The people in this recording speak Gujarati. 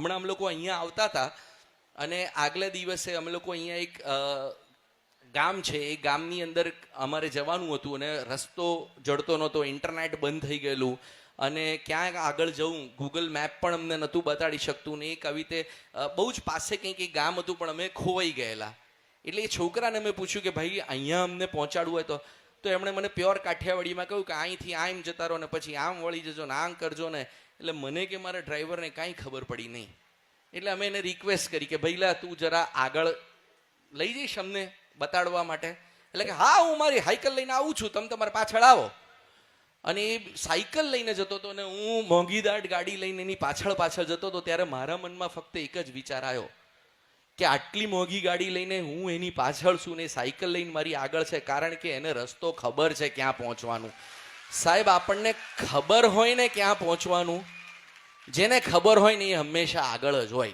હમણાં અમે લોકો અહીંયા આવતા હતા અને આગલા દિવસે અમે લોકો અહીંયા એક ગામ છે, એ ગામની અંદર અમારે જવાનું હતું અને રસ્તો જડતો નહોતો, ઇન્ટરનેટ બંધ થઈ ગયેલું અને ક્યાંક આગળ જવું ગૂગલ મેપ પણ અમને નહોતું બતાડી શકતું ને એક આવી રીતે બહુ જ પાસે કંઈક એક ગામ હતું પણ અમે ખોવાઈ ગયેલા. એટલે એ છોકરાને મેં પૂછ્યું કે ભાઈ, અહીંયા અમને પહોંચાડવું હોય તો તો એમણે મને પ્યોર કાઠિયાવાડીમાં કહ્યું કે અહીંથી આમ જતા રહો ને પછી આમ વળી જજો ને આમ કરજો ને. એટલે મને કે મારા ડ્રાઈવરને કાંઈ ખબર પડી નહીં. એટલે અમે એને રિક્વેસ્ટ કરી કે ભઈલા તું જરા આગળ લઈ જઈશ અમને બતાડવા માટે? એટલે કે, હા, હું મારી સાયકલ લઈને આવું છું. તમે તમારે પાછળ આવો. અને એ સાયકલ લઈને જતો હતો ને હું મોંઘીદાટ ગાડી લઈને એની પાછળ પાછળ જતો હતો, ત્યારે મારા મનમાં ફક્ત એક જ વિચાર આવ્યો. કે આટલી મોંઘી ગાડી લઈને હું એની પાછળ છું ને સાયકલ લઈને મારી આગળ છે, કારણ કે એને રસ્તો ખબર છે ક્યાં પહોંચવાનું. સાહેબ, આપણને ખબર હોય ને ક્યાં પહોંચવાનું? જેને ખબર હોય ને એ હંમેશા આગળ જ હોય.